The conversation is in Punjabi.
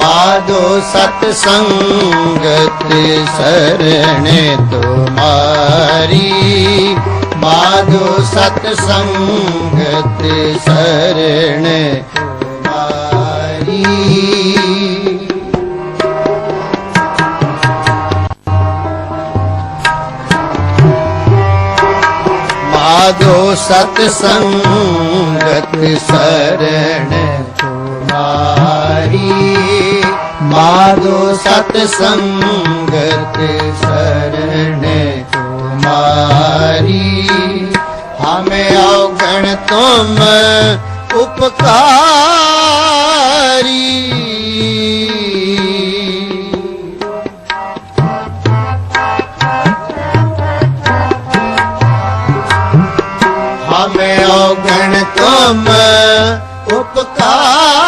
ਮਾਧੋ ਸਤ ਸੰਗਤ ਸਰਣ ਤੁਮਾਰੀ। ਮਾਧੋ ਸਤ ਸੰਗਤ ਸਰਣ ਤੁਮਾਰੀ। ਮਾਧੋ ਸਤ ਸੰਗਤ ਸਰਣ ਤੁਮਾਰੀ। ਮਾਧੋ ਸਤ ਸੰਗਤ ਸਰਣ ਤੁਮਾਰੀ ਹਮੇ ਔਗਣ ਤੁਮ ਉਪਕਾਰੀ। ਹਮੇ ਔਗਣ ਤੁਮ ਉਪਕਾਰ।